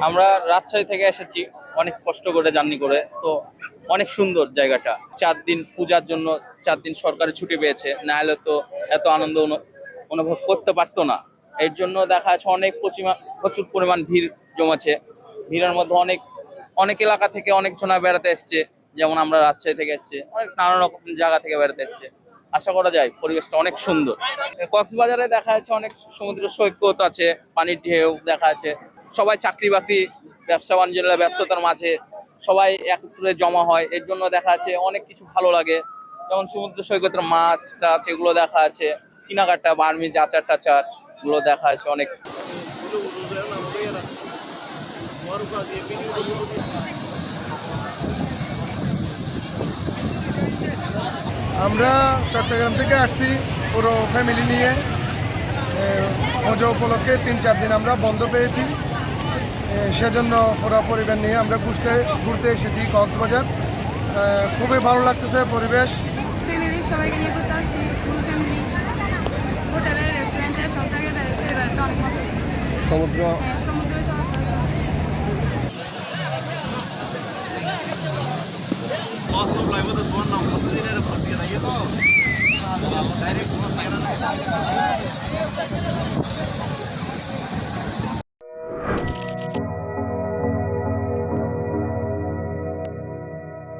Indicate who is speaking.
Speaker 1: আমরা রাজশাহী থেকে এসেছি, অনেক কষ্ট করে জার্নি করে, তো অনেক সুন্দর জায়গাটা। চার দিন পূজার জন্য, চার দিন সরকারি ছুটি পেয়েছে, না হলে তো এত আনন্দ অনু- অনুভব করতে পারতো না। এর জন্য দেখা যাচ্ছে অনেক প্রচুর পরিমাণ ভিড় জমেছে। ভিড়ের মধ্যে অনেক অনেক এলাকা থেকে অনেক জনা বেড়াতে এসছে, যেমন আমরা রাজশাহী থেকে এসছে, অনেক নানা রকম জায়গা থেকে বেড়াতে এসছে। আশা করা যায় পরিবেশটা অনেক সুন্দর। কক্সবাজারে দেখা যাচ্ছে অনেক সমুদ্র সৈকত আছে, পানির ঢেউ দেখা আছে সবাই চাকরি বাকরি, ব্যবসা বাণিজ্যের ব্যস্ততার মাঝে সবাই একত্রে জমা হয়। এর জন্য দেখা যাচ্ছে অনেক কিছু ভালো লাগে। যেমন সমুদ্র সৈকতের মাছ টাছ এগুলো দেখা আছে কিনাকাটা, বার্মিজ, আচার টাচার এগুলো দেখা আছে অনেক।
Speaker 2: আমরা চট্টগ্রাম থেকে আসছি পুরো ফ্যামিলি নিয়ে। পুজো উপলক্ষে তিন চার দিন আমরা বন্ধ পেয়েছি। সেজন্য ফোরা পরিবার নিয়ে আমরা ঘুরতে ঘুরতে এসেছি কক্সবাজার। খুবই ভালো লাগতেছে পরিবেশ।
Speaker 3: ফ্যামিলি সবাইকে নিয়ে ঘুরতে আসছি ফুল ফ্যামিলি হোটেলে রেস্টুরেন্টে সব জায়গায় বেড়াতে এবারটা অনেক মজা হচ্ছে।
Speaker 2: সমুদ্র।
Speaker 3: হ্যাঁ সমুদ্রে
Speaker 4: Boston Flywood is